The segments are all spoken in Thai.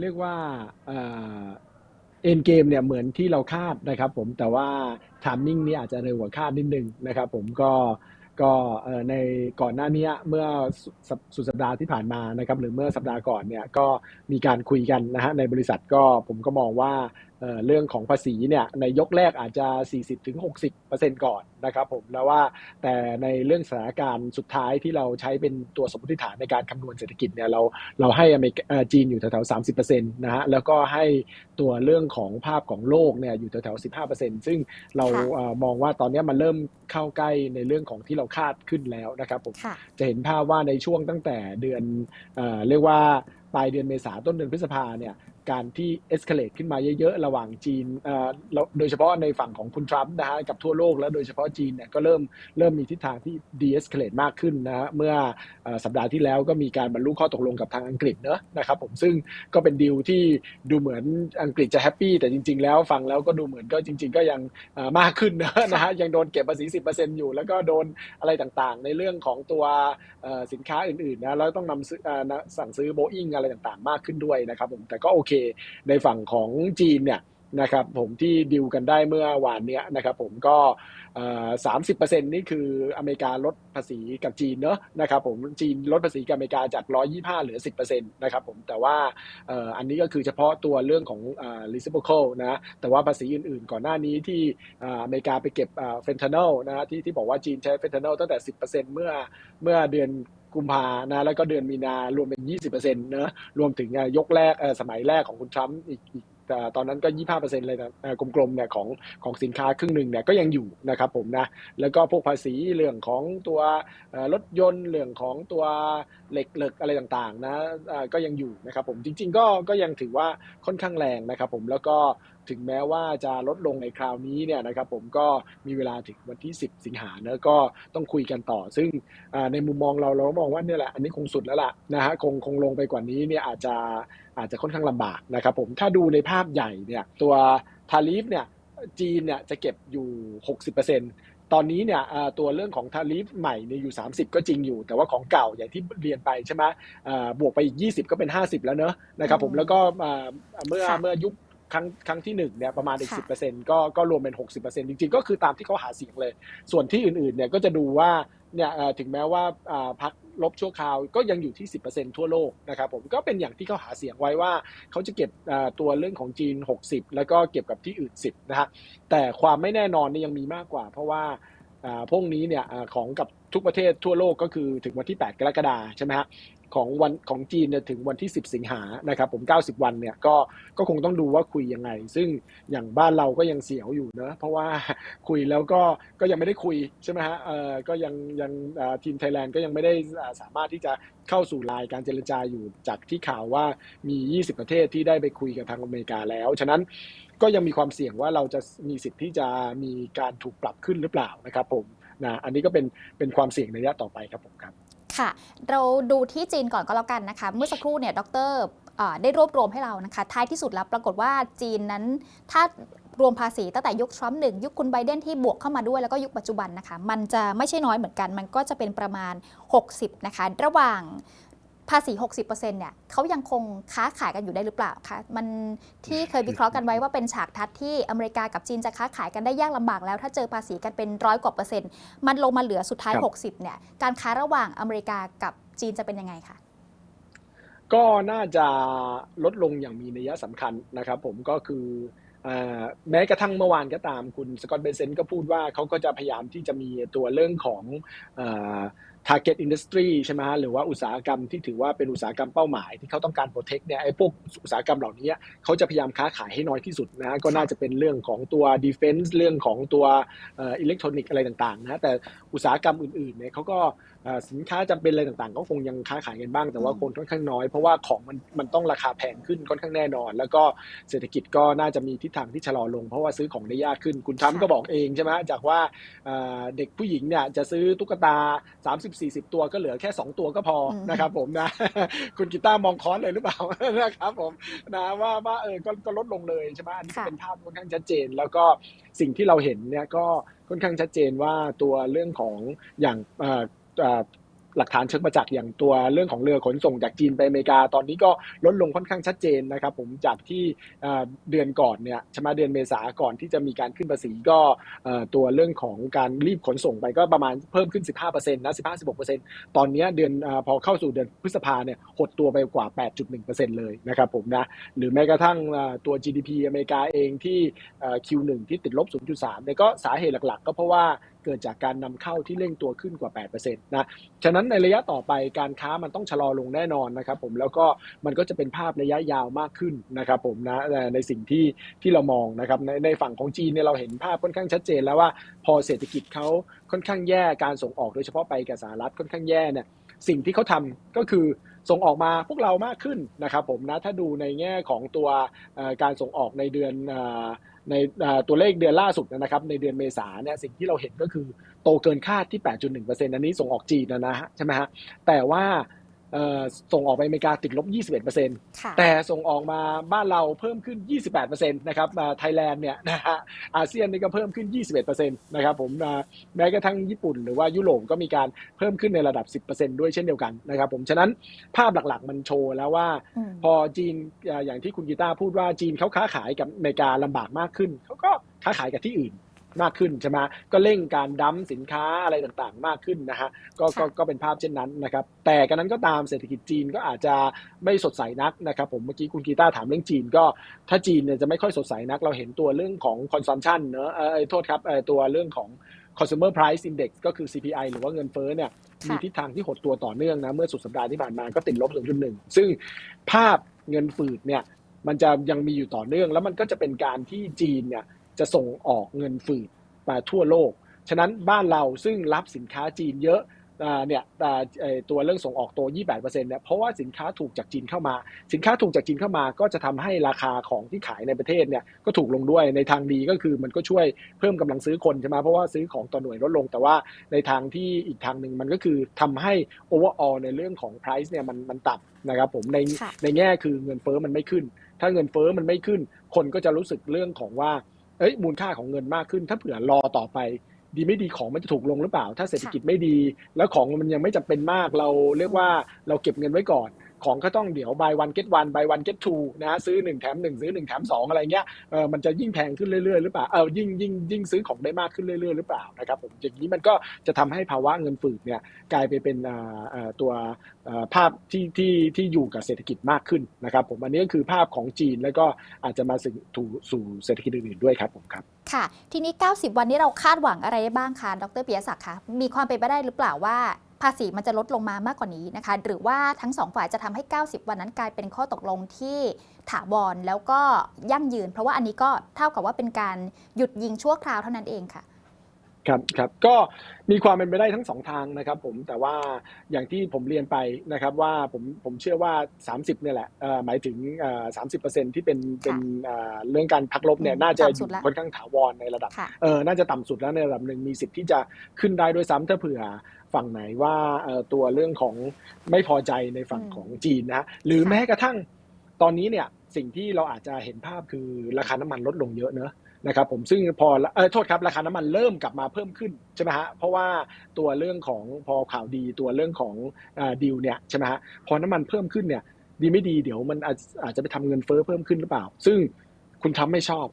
เรียกว่าเอ็นเกมเนี่ยเหมือนที่เราคาดนะครับผมแต่ว่าทามมิ่งนี่อาจจะเร็วกว่าคาดนิดนึงนะครับผมก็ก็ในก่อนหน้านี้เมื่อสสุดสัปดาห์ที่ผ่านมานะครับหรือเมื่อสัปดาห์ก่อนเนี่ยก็มีการคุยกันนะฮะในบริษัทก็ผมก็มองว่าเอ่อเรื่องของภาษีเนี่ยในยกแรกอาจจะ 40-60%ก่อนนะครับผมแล้วว่าแต่ในเรื่องสถานการณ์สุดท้ายที่เราใช้เป็นตัวสมมติฐานในการคำนวณเศรษฐกิจเนี่ยเราเราให้อเมริกาเอ่อจีนอยู่แถวๆ30%นะฮะแล้วก็ให้ตัวเรื่องของภาพของโลกเนี่ยอยู่แถวๆ15%ซึ่งเราค่ะเอ่อมองว่าตอนนี้มันเริ่มเข้าใกล้ในเรื่องของที่เราคาดขึ้นแล้วนะครับผมค่ะจะเห็นภาพว่าในช่วงตั้งแต่เดือนเอ่อเรียกว่าปลายเดือนเมษาต้นเดือนพฤษภาเนี่ย การที่เอ็กซ์เคเลตขึ้นมาเยอะๆ ระหว่างจีนเอ่อแล้วโดยเฉพาะในฝั่งของคุณทรัมป์นะฮะกับทั่วโลกแล้วโดยเฉพาะจีนเนี่ยก็เริ่มเริ่มมีทิศทางที่ดีเอ็กซ์เคเลตมากขึ้นนะฮะเมื่อเอ่อสัปดาห์ที่แล้วก็มีการบรรลุข้อตกลงกับทางอังกฤษเนอะนะครับผมซึ่งก็เป็นดีลที่ดูเหมือนอังกฤษจะแฮปปี้แต่จริง ๆ แล้วฟังแล้วก็ดูเหมือนก็จริง ๆ ก็ยังเอ่อมากขึ้นนะนะฮะยังโดนเก็บภาษี10%อยู่ แล้วก็โดนอะไรต่างๆ ในเรื่องของตัวเอ่อสินค้าอื่นๆนะแล้วต้องนำซื้อเอ่อนะสั่งซื้อโบอิงอะไรต่างๆ มากขึ้นด้วยนะครับผมแต่ก็โอเคในฝั่งของจีนเนี่ยนะครับผมที่ดิวกันได้เมื่อวานเนี้ยนะครับผมก็สามสิบเปอร์เซ็นต์นี่คืออเมริกาลดภาษีกับจีนเนอะนะครับผมจีนลดภาษีกับอเมริกาจาก125เหลือ10%นต์นะครับผมแต่ว่าอันนี้ก็คือเฉพาะตัวเรื่องของเอ่อ reciprocal นะแต่ว่าภาษีอื่นๆ ก่อนหน้านี้ที่อเมริกาไปเก็บเฟนทานอลนะที่ที่บอกว่าจีนใช้เฟนทานอลตั้งแต่10%เมื่อเมื่อเดือน กุมภานะแล้วก็เดือนมีนารวมเป็น 20%เนอะรวมถึงยกแรกสมัยแรกของคุณทรัมป์อีกอีกแต่ตอนนั้นก็ 25%เลยนะเอ่อกลมๆเนี่ยของของสินค้าครึ่งหนึ่งเนี่ยก็ยังอยู่นะครับผมนะ แล้วก็พวกภาษีเรื่องของตัวรถยนต์เรื่องของตัวเหล็กเหล็กอะไรต่างๆนะก็ยังอยู่นะครับผมจริงๆก็ก็ยังถือว่าค่อนข้างแรงนะครับผมแล้วก็ ถึงแม้ว่าจะลดลงในคราวนี้เนี่ยนะครับผมก็มีเวลาถึงวันที่ 10 สิงหาเนอะก็ต้องคุยกันต่อ ซึ่งในมุมมองเราเรามองว่าเนี่ยแหละอันนี้คงสุดแล้วล่ะนะฮะคงคงลงไปกว่านี้เนี่ยอาจจะอาจจะค่อนข้างลำบากนะครับผมถ้าดูในภาพใหญ่เนี่ยตัวทาริฟเนี่ยจีนเนี่ยจะเก็บอยู่ 60%ตอนนี้เนี่ยตัวเรื่องของทาริฟใหม่เนี่ยอยู่ 30 ก็จริงอยู่ แต่ว่าของเก่าอย่างที่เรียนไปใช่ไหมบวกไปอีก 20 ก็เป็น 50 แล้วเนอะนะครับผมแล้วก็เมื่อเมื่อยุค ครั้งครั้งที่หนึ่งเนี่ยประมาณอีกค่ะสิบเปอร์เซ็นต์ก็ก็รวมเป็นหกสิบเปอร์เซ็นต์จริงๆ ก็คือตามที่เขาหาเสียงเลย ส่วนที่อื่นๆเนี่ยก็จะดูว่าเนี่ยเอ่อถึงแม้ว่าอ่าพักลบชั่วคราวก็ยังอยู่ที่ 10%ทั่วโลกนะครับผมก็เป็นอย่างที่เขาหาเสียงไว้ว่า เขาจะเก็บอ่าตัวเรื่องของจีน 60 แล้วก็เก็บกับที่อื่น 10 นะฮะแต่ความไม่แน่นอนเนี่ยยังมีมากกว่า เพราะว่าอ่าพวกนี้เนี่ยอ่าของกับทุกประเทศทั่วโลกก็คือถึงวันที่ 8 กรกฎาใช่ไหมฮะ ของวันของจีนเนี่ยถึงวันที่ 10 สิงหานะครับผม 90 วันเนี่ยก็ก็คงต้องดูว่าคุยยังไง ซึ่งอย่างบ้านเราก็ยังเสียวอยู่เนอะเพราะว่าคุยแล้วก็ก็ยังไม่ได้คุยใช่ไหมฮะเอ่อก็ยังยังทีมไทยแลนด์ก็ยังไม่ได้สามารถที่จะเข้าสู่ลายการเจรจาอยู่จากที่ข่าวว่ามี 20 ประเทศที่ได้ไปคุยกับทางอเมริกาแล้ว ฉะนั้นก็ยังมีความเสี่ยงว่าเราจะมีสิทธิ์ที่จะมีการถูกปรับขึ้นหรือเปล่านะครับผมนะอันนี้ก็เป็นเป็นความเสี่ยงในระยะต่อไปครับผมครับ ค่ะ เราดูที่จีนก่อนก็แล้วกันนะคะ เมื่อสักครู่เนี่ยดรเอ่อได้รวบรวมให้เรานะคะ ท้ายที่สุดแล้วปรากฏว่าจีนนั้นถ้ารวมภาษีตั้งแต่ยุคทรัมป์หนึ่งยุคคุณไบเดนที่บวกเข้ามาด้วยแล้วก็ยุคปัจจุบันนะคะ มันจะไม่ใช่น้อยเหมือนกัน มันก็จะเป็นประมาณ 60 นะคะ ระหว่าง ภาษี 60%เนี่ยเขายังคงค้าขายกันอยู่ได้หรือเปล่าคะมันที่เคยวิเคราะห์กันไว้ว่าเป็นฉากทัดที่อเมริกากับจีนจะค้าขายกันได้ยากลำบากแล้ว ถ้าเจอภาษีกันเป็นร้อยกว่าเปอร์เซ็นต์มันลงมาเหลือสุดท้ายครับ60 เนี่ย การค้าระหว่างอเมริกากับจีนจะเป็นยังไงคะก็น่าจะลดลงอย่างมีนัยสำคัญนะครับ ผมก็คือเอ่อแม้กระทั่งเมื่อวานก็ตามคุณสกอตเบเซนก็พูดว่าเขาก็จะพยายามที่จะมีตัวเรื่องของเอ่อ target industry ใช่ไหมฮะหรือว่าอุตสาหกรรมที่ถือว่าเป็นอุตสาหกรรมเป้าหมายที่เขาต้องการ protect เนี่ยไอ้พวกอุตสาหกรรมเหล่านี้เขาจะพยายามค้าขายให้น้อยที่สุดนะก็น่าจะเป็นเรื่องของตัว defense เรื่องของตัวอิเล็กทรอนิกส์อะไรต่างๆนะแต่อุตสาหกรรมอื่นๆเนี่ยเขาก็ สินค้าจำเป็นอะไรต่างๆ ก็คงยังค้าขายกันบ้างแต่ว่าอืมคนค่อนข้างน้อย เพราะว่าของมันมันต้องราคาแพงขึ้นค่อนข้างแน่นอน แล้วก็เศรษฐกิจก็น่าจะมีทิศทางที่ชะลอลง เพราะว่าซื้อของได้ยากขึ้น คุณทรัมป์ก็บอกเองใช่ไหมจากว่าเอ่อเด็กผู้หญิงเนี่ยจะซื้อตุ๊กตา 30-40 ตัวก็เหลือแค่ 2 ตัวก็พออืมนะครับผมนะคุณกีตาร์มองคอนเลยหรือเปล่านะครับผมนะว่าว่าเออก็ก็ลดลงเลยใช่ไหมอันนี้ก็เป็นภาพค่อนข้างชัดเจน แล้วก็สิ่งที่เราเห็นเนี่ยก็ค่อนข้างชัดเจนว่าตัวเรื่องของอย่างเอ่อเอ่อ หลักฐานเชิงประจักษ์อย่างตัวเรื่องของเรือขนส่งจากจีนไปอเมริกาตอนนี้ก็ลดลงค่อนข้างชัดเจนนะครับ ผมจากที่เดือนก่อนเนี่ยช่ไหมเดือนเมษาก่อนที่จะมีการขึ้นภาษีก็ตัวเรื่องของการรีบขนส่งไปก็ประมาณเพิ่มขึ้น 15%นะ15-16%ตอนเนี้เดือนอพอเข้าสู่เดือนพฤษภาเนี่ยหดตัวไปกว่า 8.1%เลยนะครับผมนะหรือแม้กระทั่งตัว GDP อเมริกาเองที่ Q1 ที่ติดลบ 0.3เนี่ยก็สาเหตุหลัก ๆ ก็เพราะว่า เกิดจากการนำเข้าที่เร่งตัวขึ้นกว่า 8%นะฉะนั้นในระยะต่อไปการค้ามันต้องชะลอลงแน่นอนนะครับผมแล้วก็มันก็จะเป็นภาพระยะยาวมากขึ้นนะครับผมนะในในสิ่งที่ที่เรามองนะครับในในฝั่งของจีนเนี่ยเราเห็นภาพค่อนข้างชัดเจนแล้วว่าพอเศรษฐกิจเขาค่อนข้างแย่การส่งออกโดยเฉพาะไปกับสหรัฐค่อนข้างแย่เนี่ยสิ่งที่เขาทำก็คือส่งออกมาพวกเรามากขึ้นนะครับผมนะถ้าดูในแง่ของตัวการส่งออกในเดือน ในตัวเลขเดือนล่าสุดนะครับ ในเดือนเมษาเนี่ยสิ่งที่เราเห็นก็คือโตเกินคาดที่ 8.1%อันนี้ส่งออกจีนนะนะฮะใช่ไหมฮะแต่ว่า ส่งออกไปอเมริกาติดลบ 21%ค่ะแต่ส่งออกมาบ้านเราเพิ่มขึ้น 28%นะครับไทยแลนด์เนี่ยนะฮะอาเซียนนี่ก็เพิ่มขึ้น 21%นะครับผมอ่าแม้กระทั่งญี่ปุ่นหรือว่ายุโรปก็มีการเพิ่มขึ้นในระดับ 10%ด้วยเช่นเดียวกันนะครับผมฉะนั้นภาพหลักๆมันโชว์แล้วว่าอืมพอจีนอ่าอย่างที่คุณกีตาร์พูดว่าจีนเขาค้าขายกับอเมริกาลำบากมากขึ้นเขาก็ค้าขายกับที่อื่น มากขึ้นใช่ไหมก็เร่งการดั้มสินค้าอะไรต่างๆ มากขึ้นนะฮะก็ก็ค่ะก็เป็นภาพเช่นนั้นนะครับแต่กันนั้นก็ตามเศรษฐกิจจีนก็อาจจะไม่สดใสนักนะครับผมเมื่อกี้คุณกีตาร์ถามเรื่องจีนก็ถ้าจีนเนี่ยจะไม่ค่อยสดใสนัก เราเห็นตัวเรื่องของ consumption เนอะเออเอ่อโทษครับเอ่อตัวเรื่องของ consumer price index ก็คือ CPI หรือว่าเงินเฟ้อเนี่ยค่ะมีทิศทางที่หดตัวต่อเนื่องนะ เมื่อสุดสัปดาห์ที่ผ่านมาก็ติดลบ 0.1 ซึ่งภาพเงินฝืดเนี่ยมันจะยังมีอยู่ต่อเนื่อง แล้วมันก็จะเป็นการที่จีนเนี่ย จะส่งออกเงินฝืดมาทั่วโลก ฉะนั้นบ้านเราซึ่งรับสินค้าจีนเยอะอ่าเนี่ยอ่าเอ่อตัวเรื่องส่งออกตัว28%เนี่ยเพราะว่าสินค้าถูกจากจีนเข้ามา สินค้าถูกจากจีนเข้ามาก็จะทำให้ราคาของที่ขายในประเทศเนี่ยก็ถูกลงด้วยในทางดีก็คือมันก็ช่วยเพิ่มกำลังซื้อคนใช่ไหมเพราะว่าซื้อของต่อหน่วยลดลง แต่ว่าในทางที่อีกทางหนึ่งมันก็คือทำให้ overall ในเรื่องของ price เนี่ยมันมันต่ำนะครับผมในค่ะในแง่คือเงินเฟ้อมันไม่ขึ้น ถ้าเงินเฟ้อมันไม่ขึ้น คนก็จะรู้สึกเรื่องของว่า เอ้ยมูลค่าของเงินมากขึ้น ถ้าเผื่อรอต่อไป ดีไม่ดีของมันจะถูกลงหรือเปล่า ถ้าเศรษฐกิจไม่ดี แล้วของมันยังไม่จำเป็นมากเราเรียกว่าเราเก็บเงินไว้ก่อน ของก็ต้องเดี๋ยว buy one get one buy one get two นะซื้อ 1 แถม 1 ซื้อ 1 แถม 2 อะไรเงี้ยเออมันจะยิ่งแพงขึ้นเรื่อยๆหรือเปล่าเออยิ่งยิ่งยิ่งซื้อของได้มากขึ้นเรื่อยๆหรือเปล่านะครับผมอย่างนี้มันก็จะทำให้ภาวะเงินฝืดเนี่ยกลายไปเป็นตัวภาพที่ที่ที่อยู่กับเศรษฐกิจมากขึ้นนะครับผมอันนี้ก็คือภาพของจีนแล้วก็อาจจะมาสู่สู่เศรษฐกิจอื่นๆด้วยครับผมครับค่ะ ทีนี้ 90 วันนี้เราคาดหวังอะไรได้บ้างคะดรเปิยศักดิ์คะมีความเป็นไปได้หรือเปล่าว่า ภาษีมันจะลดลงมามากกว่านี้นะคะ หรือว่าทั้งสองฝ่ายจะทำให้ 90 วันนั้นกลายเป็นข้อตกลงที่ถาวรแล้วก็ยั่งยืน เพราะว่าอันนี้ก็เท่ากับว่าเป็นการหยุดยิงชั่วคราวเท่านั้นเองค่ะ ครับครับก็มีความเป็นไปได้ทั้งสองทางนะครับผมแต่ว่าอย่างที่ผมเรียนไปนะครับว่าผมผมเชื่อว่า 30เนี่ยแหละเอ่อหมายถึงสามสิบเปอร์เซ็นที่เป็นเป็นเอ่อเรื่องการพักลบเนี่ยอืมน่าจะต่ำอสุยู่ดละค่อนข้างถาวรในระดับค่ะเออน่าจะต่ำสุดแล้วในระดับหนึ่งมีสิทธิ์ที่จะขึ้นได้ด้วยซ้ำถ้าเผื่อฝั่งไหนว่าเอ่อตัวเรื่องของไม่พอใจในฝั่งอืมของจีนนะหรือค่ะแม้กระทั่งตอนนี้เนี่ยสิ่งที่เราอาจจะเห็นภาพคือราคาน้ำมันลดลงเยอะเนอะ นะครับผมซึ่งพอเออโทษครับราคาน้ำมันเริ่มกลับมาเพิ่มขึ้นใช่ไหมฮะเพราะว่าตัวเรื่องของพอข่าวดีตัวเรื่องของดีลเนี่ยใช่ไหมฮะพอน้ำมันเพิ่มขึ้นเนี่ยดีไม่ดีเดี๋ยวมันอาจจะไปทำเงินเฟ้อเพิ่มขึ้นหรือเปล่า ซึ่งคุณทำไม่ชอบ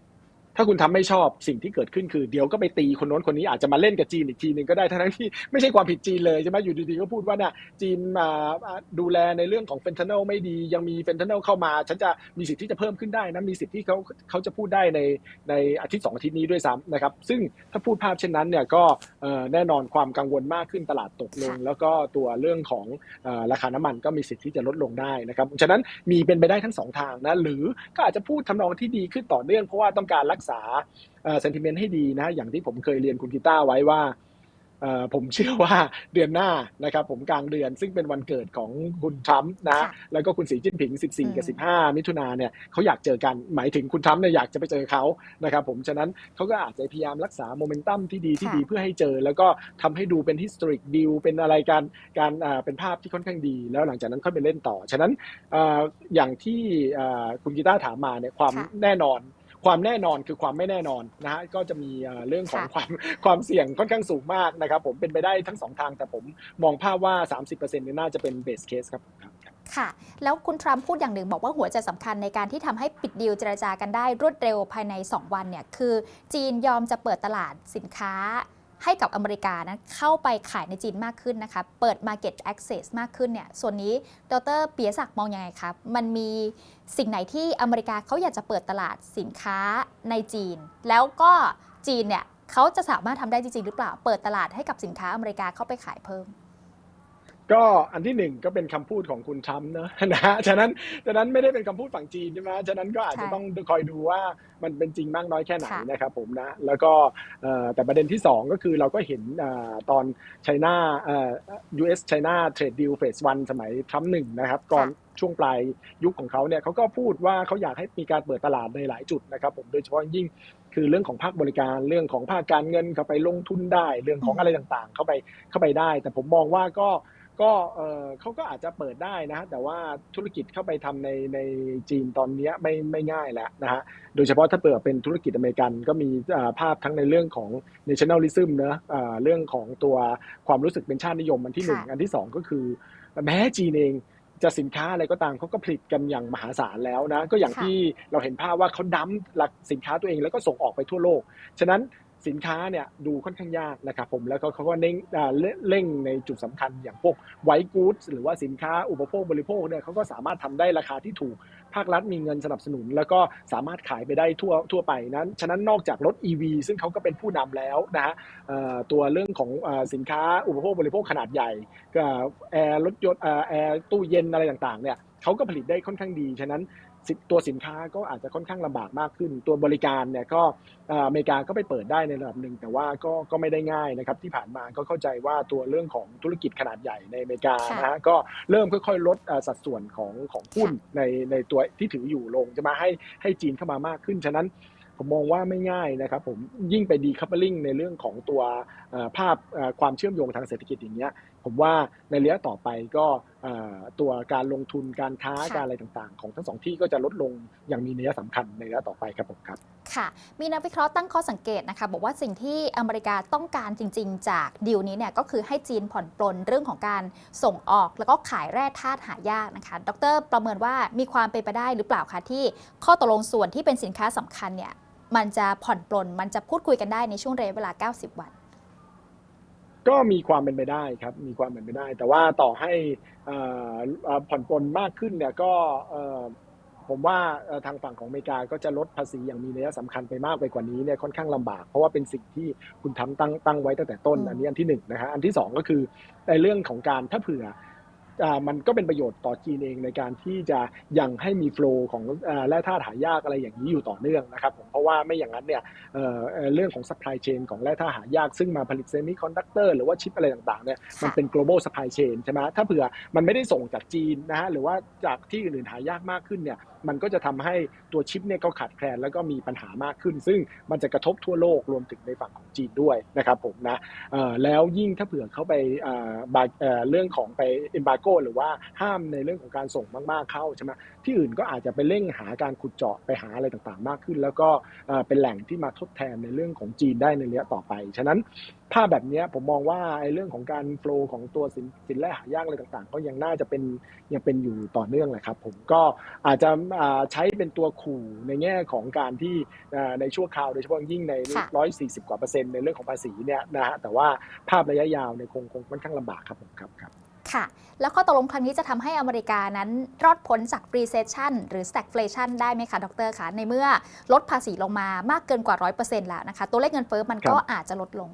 ถ้าคุณทำไม่ชอบสิ่งที่เกิดขึ้นคือเดี๋ยวก็ไปตีคนโน้นคนนี้อาจจะมาเล่นกับจีนอีกทีหนึ่งก็ได้ทั้งที่ไม่ใช่ความผิดจีนเลยใช่ไหมอยู่ดีๆก็พูดว่าเนี่ยจีนมาดูแลในเรื่องของเฟนทานิลไม่ดียังมีเฟนทานิลเข้ามา ฉันจะมีสิทธิ์ที่จะเพิ่มขึ้นได้นะมีสิทธิ์ที่เขาเขาจะพูดได้ในในอาทิตย์สองอาทิตย์นี้ด้วยซ้ำนะครับซึ่งถ้าพูดภาพเช่นนั้นเนี่ยก็แน่นอนความกังวลมากขึ้นตลาดตกลง แล้วก็ตัวเรื่องของอราคาน้ำมันก็มีสิทธิ์ที่จะลดลงได้นะครับฉะนั้นมีเป็นไปได้ทั้งสองทางนะหรือก็อาจจะพูดทำนองที่ดีขึ้นต่อเนื่องเพราะว่าต้องการรักษาเซนติเมนต์ให้ดีนะ อย่างที่ผมเคยเรียนคุณกีตาร์ไว้ว่าเอ่อผมเชื่อว่าเดือนหน้านะครับ ผมกลางเดือนซึ่งเป็นวันเกิดของคุณทรัมป์นะค่ะแล้วก็คุณสีจิ้นผิง 14 กับอืม15 มิถุนาเนี่ยเขาอยากเจอกันหมายถึงคุณทรัมป์เนี่ยอยากจะไปเจอเขานะครับผมฉะนั้นเขาก็อาจจะพยายามรักษาโมเมนตัมที่ดีที่ค่ะดีเพื่อให้เจอ แล้วก็ทำให้ดูเป็น historic deal เป็นอะไรการการอ่าเป็นภาพที่ค่อนข้างดี แล้วหลังจากนั้นค่อยไปเล่นต่อ ฉะนั้นอ่าอย่างที่อ่าคุณกีตาร์ถามมาเนี่ยความค่ะแน่นอน ความแน่นอนคือความไม่แน่นอนนะฮะก็จะมีเอ่อเรื่องของค่ะความความเสี่ยงค่อนข้างสูงมากนะครับผมเป็นไปได้ทั้งสองทาง แต่ผมมองภาพว่า 30%เนี่ยน่าจะเป็นเบสเคสครับครับค่ะ แล้วคุณทรัมป์พูดอย่างหนึ่งบอกว่าหัวใจสำคัญในการที่ทำให้ปิดดีลเจรจากันได้รวดเร็วภายใน 2 วันเนี่ยคือจีนยอมจะเปิดตลาดสินค้า ให้กับอเมริกานะเข้าไปขายในจีนมากขึ้นนะคะ เปิด Market Access มากขึ้นเนี่ยส่วนนี้ดรเปียศักดิ์มองยังไงครับ มันมีสิ่งไหนที่อเมริกาเขาอยากจะเปิดตลาดสินค้าในจีน แล้วก็จีนเนี่ยเขาจะสามารถทำได้จริงๆหรือเปล่า เปิดตลาดให้กับสินค้าอเมริกาเข้าไปขายเพิ่ม ก็อันที่หนึ่งก็เป็นคำพูดของคุณทรัมป์เนอะนะฮะฉะนั้นฉะนั้นไม่ได้เป็นคำพูดฝั่งจีนใช่ไหมฉะนั้นก็อาจจะใช่ต้องคอยดูว่ามันเป็นจริงมากน้อยแค่ไหนค่ะนะครับผมนะแล้วก็เอ่อแต่ประเด็นที่สองก็คือเราก็เห็นเอ่อตอนไชน่าเอ่อ US China Trade Deal Phase 1 สมัยทรัมป์หนึ่งนะครับก่อนช่วงปลายยุคของเขาเนี่ยเขาก็พูดว่าเขาอยากให้มีการเปิดตลาดในหลายจุดนะครับผมโดยเฉพาะยิ่งคือเรื่องของภาคบริการเรื่องของภาคการเงินเข้าไปลงทุนได้ เรื่องของอะไรต่างๆ เข้าไปเข้าไปได้ แต่ผมมองว่าก็ ก็เออเขาก็อาจจะเปิดได้นะฮะแต่ว่าธุรกิจเข้าไปทำในในจีนตอนเนี้ยไม่ไม่ง่ายแล้วนะฮะโดยเฉพาะถ้าเปิดเป็นธุรกิจอเมริกันก็มีอ่าภาพทั้งในเรื่องของ nationalism เนอะอ่าเรื่องของตัวความรู้สึกเป็นชาตินิยมอันที่หนึ่งค่ะอันที่สองก็คือ แม้จีนเองจะสินค้าอะไรก็ตามเขาก็ผลิตกันอย่างมหาศาลแล้วนะ ก็อย่างค่ะที่เราเห็นภาพว่าเขาดั้มหลักสินค้าตัวเองแล้วก็ส่งออกไปทั่วโลก ฉะนั้น สินค้าเนี่ยดูค่อนข้างยากนะครับผมแล้วเขาก็เร่งอ่าเร่งในจุดสำคัญอย่างพวกไวกู๊ดหรือว่าสินค้าอุปโภคบริโภคเนี่ยเขาก็สามารถทำได้ราคาที่ถูกภาครัฐมีเงินสนับสนุน แล้วก็สามารถขายไปได้ทั่วทั่วไปนั้น ฉะนั้นนอกจากรถ EV ซึ่งเขาก็เป็นผู้นำแล้วนะฮะตัวเรื่องของอสินค้าอุปโภคบริโภคขนาดใหญ่ก็แอร์รถยนต์แอร์ตู้เย็นอะไรต่างๆเนี่ยเขาก็ผลิตได้ค่อนข้างดี ฉะนั้น ตัวสินค้าก็อาจจะค่อนข้างลำบากมากขึ้น ตัวบริการเนี่ยก็เอ่ออเมริกาก็ไปเปิดได้ในระดับหนึ่ง แต่ว่าก็ก็ไม่ได้ง่ายนะครับ ที่ผ่านมาก็เข้าใจว่าตัวเรื่องของธุรกิจขนาดใหญ่ในอเมริกาค่ะนะฮะก็เริ่มค่อยๆ ลดเอ่อสัดส่วนของของหุ้นในในตัวที่ถืออยู่ลงจะมาให้ให้จีนเข้ามามากขึ้น ฉะนั้นผมมองว่าไม่ง่ายนะครับผมยิ่งไปดีคัพเปอร์ลิงในเรื่องของตัวเอ่อภาพเอ่อความเชื่อมโยงทางเศรษฐกิจอย่างเงี้ย ผมว่าในระยะต่อไปก็เอ่อตัวการลงทุนการค้าค่ะการอะไรต่างๆ ของทั้งสองที่ก็จะลดลงอย่างมีนัยสำคัญในระยะต่อไปครับผมครับค่ะ มีนักวิเคราะห์ตั้งข้อสังเกตนะคะ บอกว่าสิ่งที่อเมริกาต้องการจริง ๆ จากดีลนี้เนี่ยก็คือให้จีนผ่อนปลนเรื่องของการส่งออก แล้วก็ขายแร่ธาตุหายากนะคะ ดร ประเมินว่ามีความเป็นไปได้หรือเปล่าคะที่ข้อตกลงส่วนที่เป็นสินค้าสำคัญเนี่ยมันจะผ่อนปลนมันจะพูดคุยกันได้ในช่วงระยะเวลา 90 วัน ก็มีความเป็นไปได้ครับ มีความเป็นไปได้ แต่ว่าต่อให้อ่อเอ่อผ่อนปลนมากขึ้นเนี่ยก็ผมว่าทางฝั่งของอเมริกาก็จะลดภาษีอย่างมีนัยสำคัญไปมากไปกว่านี้เนี่ยค่อนข้างลำบาก เพราะว่าเป็นสิ่งที่คุณทำตั้งตั้งไว้ตั้งแต่ต้น อันนี้อันที่หนึ่งนะฮะอันที่สองก็คือในเรื่องของการถ้าเผื่อ มันก็เป็นประโยชน์ต่อจีนเองในการที่จะยังให้มีโฟล์ของอแร่ธาตุหายากอะไรอย่างนี้อยู่ต่อเนื่องนะครับผมเพราะว่าไม่อย่างนั้นเนี่ยเเรื่องของ supply chain ของแร่ธาตุหายากซึ่งมาผลิตเซมิคอนดักเตอร์หรือว่าชิปอะไรต่างๆเนี่ยมันเป็น global supply chain ใช่ไหมถ้าเผื่อมันไม่ได้ส่งจากจีนนะฮะหรือว่าจากที่อื่นๆหายากมากขึ้นเนี่ยมันก็จะทำให้ตัวชิปเนี่ยก็ขาดแคลนแล้วก็มีปัญหามากขึ้น ซึ่งมันจะกระทบทั่วโลกรวมถึงในฝั่งของจีนด้วยนะครับผมนะแล้วยิ่งถ้าเผื่อเขาไปเอ่อบาเอ่อเรื่องของไป embargo หรือว่าห้ามในเรื่องของการส่งมากๆเข้าใช่ไหมที่อื่นก็อาจจะไปเร่งหาการขุดเจาะไปหาอะไรต่างๆ มากขึ้น แล้วก็เอ่อเป็นแหล่งที่มาทดแทนในเรื่องของจีนได้ในระยะต่อไป ฉะนั้นภาพแบบเนี้ยผมมองว่าไอ้เรื่องของการโฟลของตัวสินสินแร่หายากอะไรต่างๆ ก็ยังน่าจะเป็นยังเป็นอยู่ต่อเนื่องแหละครับ ผมก็อาจจะอ่าใช้เป็นตัวขู่ในแง่ของการที่อ่าในชั่วคราวโดยเฉพาะยิ่งในค่ะ140 กว่าเปอร์เซ็นต์ในเรื่องของภาษีเนี่ยนะฮะแต่ว่าภาพระยะยาวเนี่ยคงคงค่อนข้างลำบากครับผมครับ ครับค่ะ แล้วข้อตกลงครั้งนี้จะทำให้อเมริกานั้นรอดพ้นจาก recession หรือ stagflation ได้ไหมคะ ดรคะ ในเมื่อลดภาษีลงมามากเกินกว่า 100%แล้วนะคะ ตัวเลขเงินเฟ้อมันก็ครับอาจจะลดลง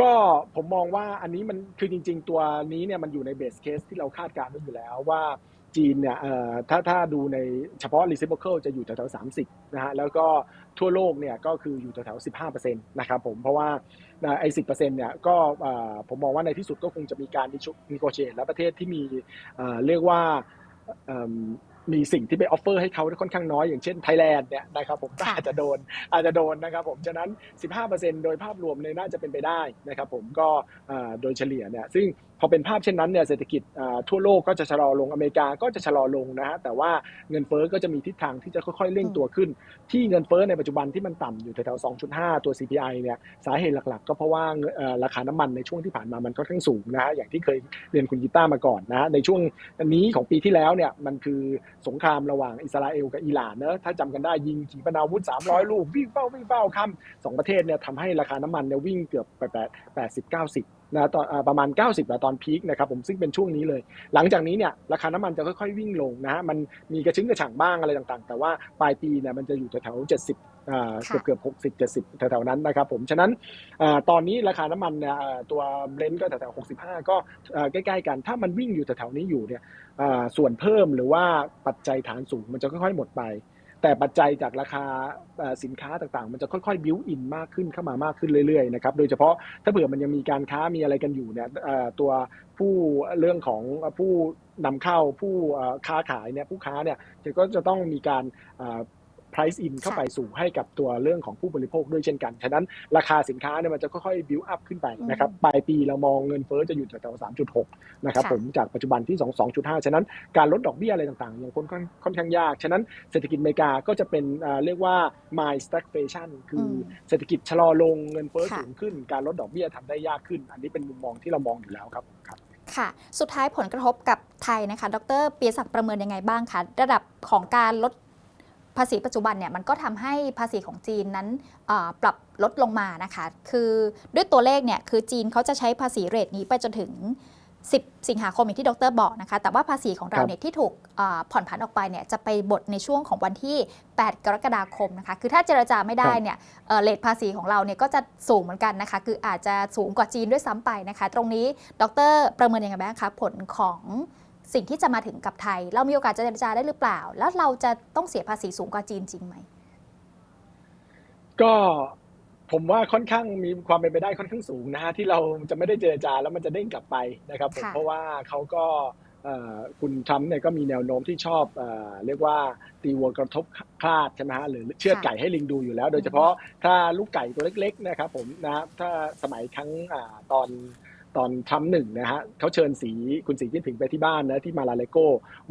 ก็ผมมองว่าอันนี้มันคือจริง ๆ ตัวนี้เนี่ยมันอยู่ในเบสเคสที่เราคาดการณ์ไว้อยู่แล้วว่า จีนเนี่ยถ้าถ้าดูในเฉพาะ reciprocal จะอยู่แถวๆ30นะฮะแล้วก็ทั่วโลกเนี่ยก็คืออยู่แถวๆ15%นะครับผมเพราะว่าไอ้สิเนี่ยก็เอ่อผมมองว่าในที่สุดก็คงจะมีการนิโกเชตและประเทศที่มีเรียกว่า มมีสิ่งที่ไปออฟเฟอร์ให้เขาค่อนข้างน้อยอย่างเช่นไทยแลนด์เนี่ยนะครับผมก็ค่ะอาจจะโดนอาจจะโดนนะครับผมฉะนั้น 15%โดยภาพรวมเนี่ยน่าจะเป็นไปได้นะครับผมก็เอ่อโดยเฉลี่ยเนี่ยซึ่งพอเป็นภาพเช่นนั้นเนี่ยเศรษฐกิจอ่าทั่วโลกก็จะชะลอลงอเมริกาก็จะชะลอลงนะฮะแต่ว่าเงินเฟ้อก็จะมีทิศทางที่จะค่อยๆเร่งตัวขึ้น ที่เงินเฟ้อในปัจจุบันที่มันต่ำอยู่แถวๆ2.5 ตัว CPI เนี่ยสาเหตุหลักๆ ก็เพราะว่าเงินเอ่อราคาน้ำมันในช่วงที่ผ่านมามันค่อนข้างสูงนะฮะอย่างที่เคยเรียนคุณกีตาร์มาก่อนนะฮะในช่วงนี้ของปีที่แล้วเนี่ยมันคือสงครามระหว่างอิสราเอลกับอิหร่านเนอะถ้าจำกันได้ยิงขีปนาวุธ 300 ลูก วิ่งเป้าวิ่งเป้าข้ามสองประเทศเนี่ยทำให้ราคาน้ำมันเนี่ยวิ่งเกือบไปแปดแปดสิบเก้าสิบ นะตอนอ่าประมาณ 90อะตอนพีคนะครับผมซึ่งเป็นช่วงนี้เลย หลังจากนี้เนี่ยราคาน้ำมันจะค่อยๆวิ่งลงนะฮะมันมีกระชื้นกระฉ่างบ้างอะไรต่างๆ แต่ว่าปลายปีเนี่ยมันจะอยู่แถวๆ70อ่าเกือบเกือบ60 70แถวๆนั้นนะครับผมฉะนั้นอ่าตอนนี้ราคาน้ำมันเนี่ยอ่าตัวเบรนท์ก็แถวๆ65ก็อ่าใกล้ๆกัน ถ้ามันวิ่งอยู่แถวๆนี้อยู่เนี่ยอ่าส่วนเพิ่มหรือว่าปัจจัยฐานสูงมันจะค่อยๆหมดไป แต่ปัจจัยจากราคาสินค้าต่างๆ มันจะค่อยๆ บิวอินมากขึ้นเข้ามามากขึ้นเรื่อยๆนะครับโดยเฉพาะถ้าเผื่อมันยังมีการค้ามีอะไรกันอยู่เนี่ยตัวผู้เรื่องของผู้นำเข้าผู้ค้าขายเนี่ยผู้ค้าเนี่ยก็จะต้องมีการ price in เข้าไปสู่ให้กับตัวเรื่องของผู้บริโภคด้วยเช่นกัน ฉะนั้นราคาสินค้าเนี่ยมันจะค่อยๆ build up ขึ้นไปนะครับปลายปีเรามองเงินเฟ้อจะอยู่แถวๆ3.6นะครับค่ะผมจากปัจจุบันที่2 2.5ฉะนั้นการลดดอกเบี้ยอะไรต่างๆ ยังค่อนข้างค่อนข้างยาก ฉะนั้นเศรษฐกิจอเมริกาก็จะเป็นอ่าเรียกว่า my stagflation คืออมเศรษฐกิจชะลอลงเงินเฟ้อค่ะสูงขึ้น การลดดอกเบี้ยทำได้ยากขึ้น อันนี้เป็นมุมมองที่เรามองอยู่แล้วครับครับค่ะ สุดท้ายผลกระทบกับไทยนะคะ ดรเปียศักดิ์ประเมินยังไงบ้างคะ ระดับของการลด ภาษีปัจจุบันเนี่ยมันก็ทำให้ภาษีของจีนนั้นเอ่อปรับลดลงมานะคะ คือด้วยตัวเลขเนี่ยคือจีนเขาจะใช้ภาษีเรทนี้ไปจนถึง 10 สิงหาคมอย่างที่ดรบอกนะคะ แต่ว่าภาษีของเราครับเนี่ยที่ถูกเอ่อผ่อนผันออกไปเนี่ยจะไปบทในช่วงของวันที่ 8 กรกฎาคมนะคะ คือถ้าเจรจาไม่ได้เนี่ยเอ่อเรทภาษีของเราเนี่ยก็จะสูงเหมือนกันนะคะ คืออาจจะสูงกว่าจีนด้วยซ้ำไปนะคะ ตรงนี้ดรประเมินยังไงบ้างคะผลของ สิ่งที่จะมาถึงกับไทย เรามีโอกาสจะเจรจาได้หรือเปล่า แล้วเราจะต้องเสียภาษีสูงกว่าจีนจริงไหม ก็ผมว่าค่อนข้างมีความเป็นไปได้ค่อนข้างสูงนะฮะที่เราจะไม่ได้เจรจาแล้วมันจะเด้งกลับไปนะครับผมค่ะเพราะว่าเขาก็เอ่อคุณทรัมป์เนี่ยก็มีแนวโน้มที่ชอบเอ่อเรียกว่าตีวัวกระทบคลาดใช่ไหมฮะหรือเชือดไก่ให้ลิงดูอยู่แล้ว โดยเฉพาะถ้าลูกไก่ตัวเล็กๆนะครับผมนะถ้าสมัยครั้งอ่าตอน ตอนทรัมหนึ่งนะฮะเขาเชิญสีคุณสีจิ้นผิงไปที่บ้านนะที่มาลาเลโก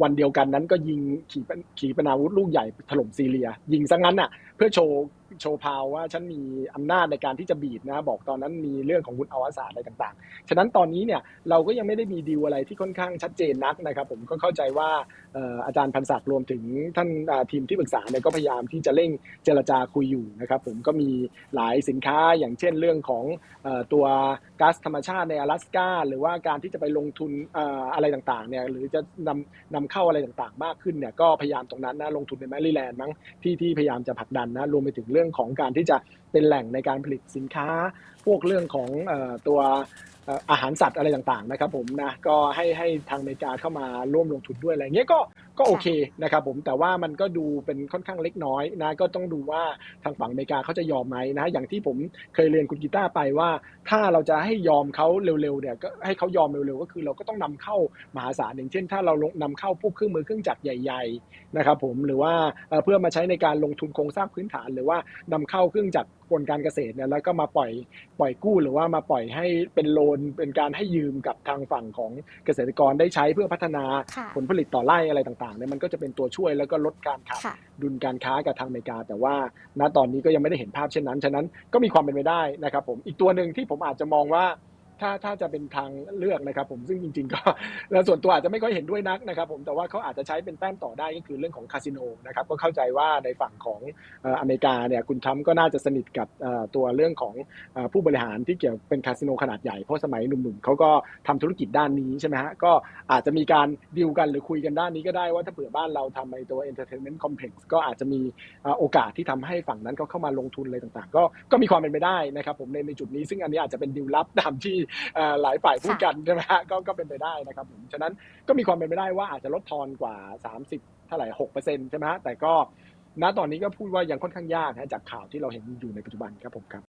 วันเดียวกันนั้นก็ยิงขีปขีปนาวุธลูกใหญ่ถล่มซีเรีย ยิงซะงั้นอะ พื่อโชว์โชว์พาวว่าฉันมีอำนาจในการที่จะบีบนะ บอกตอนนั้นมีเรื่องของวุฒิอวสานอะไรต่างๆ ฉะนั้นตอนนี้เนี่ยเราก็ยังไม่ได้มีดีลอะไรที่ค่อนข้างชัดเจนนักนะครับ ผมก็เข้าใจว่าเอ่ออาจารย์พันศักดิ์รวมถึงท่านอ่าทีมที่ปรึกษาเนี่ยก็พยายามที่จะเร่งเจรจาคุยอยู่นะครับ ผมก็มีหลายสินค้าอย่างเช่นเรื่องของเอ่อตัวก๊าซธรรมชาติใน阿拉斯กาหรือว่าการที่จะไปลงทุนเอ่ออะไรต่างๆเนี่ยหรือจะนำนำเข้าอะไรต่างๆ มากขึ้นเนี่ยก็พยายามตรงนั้นนะลงทุนในแมริแลนด์มั้งที่ที่พยายามจะผลักดัน นะรวมไปถึงเรื่องของการที่จะเป็นแหล่งในการผลิตสินค้า พวกเรื่องของอตัว อาหารสัตว์อะไรต่างๆนะครับผมนะก็ให้ให้ทางอเมริกาเข้ามาร่วมลงทุนด้วยอะไรเงี้ยก็ก็โอเคนะครับผมแต่ว่ามันก็ดูเป็นค่อนข้างเล็กน้อยนะก็ต้องดูว่าทางฝั่งอเมริกาเขาจะยอมไหมนะอย่างที่ผมเคยเรียนคุณกีตาร์ไปว่า ถ้าเราจะให้ยอมเขาเร็วๆเนี่ยก็ให้เขายอมเร็วๆก็คือเราก็ต้องนำเข้ามหาศาลอย่างเช่น ถ้าเราลงนำเข้าพวกเครื่องมือเครื่องจักรใหญ่ๆนะครับผมหรือว่าเอ่อเพื่อมาใช้ในการลงทุนโครงสร้างพื้นฐาน หรือว่านำเข้าเครื่องจักร กลการเกษตรเนี่ยแล้วก็มาปล่อยปล่อยกู้หรือว่ามาปล่อยให้เป็นโลนเป็นการให้ยืมกับทางฝั่งของเกษตรกรได้ใช้เพื่อพัฒนาค่ะผลผลิตต่อไร่อะไรต่างๆเนี่ยมันก็จะเป็นตัวช่วยแล้วก็ลดการขาดค่ะดุลการค้ากับทางอเมริกา แต่ว่าณตอนนี้ก็ยังไม่ได้เห็นภาพเช่นนั้น ฉะนั้นก็มีความเป็นไปได้นะครับผมอีกตัวหนึ่งที่ผมอาจจะมองว่า ถ้าถ้าจะเป็นทางเลือกนะครับผมซึ่งจริง ๆ ก็แล้วส่วนตัวอาจจะไม่ค่อยเห็นด้วยนักนะครับผมแต่ว่าเขาอาจจะใช้เป็นแต้มต่อได้ก็คือเรื่องของคาสิโนนะครับก็เข้าใจว่าในฝั่งของอเมริกาเนี่ยคุณทรัมป์ก็น่าจะสนิทกับตัวเรื่องของผู้บริหารที่เกี่ยวเป็นคาสิโนขนาดใหญ่เพราะสมัยหนุ่มๆเขาก็ทำธุรกิจด้านนี้ใช่ไหมฮะก็อาจจะมีการดีลกันหรือคุยกันด้านนี้ก็ได้ว่าถ้าเผื่อบ้านเราทำในตัว entertainment complex ก็อาจจะมีโอกาสที่ทำให้ฝั่งนั้นเขาเข้ามาลงทุนอะไรต่างๆ ก็ก็มีความเป็นไปได้นะครับผมในในจุดนี้ซึ่งอันนี้อาจจะเป็นดีลลับตามที่หลายฝ่ายพูดกันใช่ไหมฮะก็ก็เป็นไปได้นะครับผมฉะนั้นก็มีความเป็นไปได้ว่าอาจจะลดทอนกว่า 30 เท่าไหร่หกเปอร์เซ็นต์ใช่ไหมฮะแต่ก็ณตอนนี้ก็พูดว่ายังค่อนข้างยากนะจากข่าวที่เราเห็นอยู่ในปัจจุบันครับผมครับ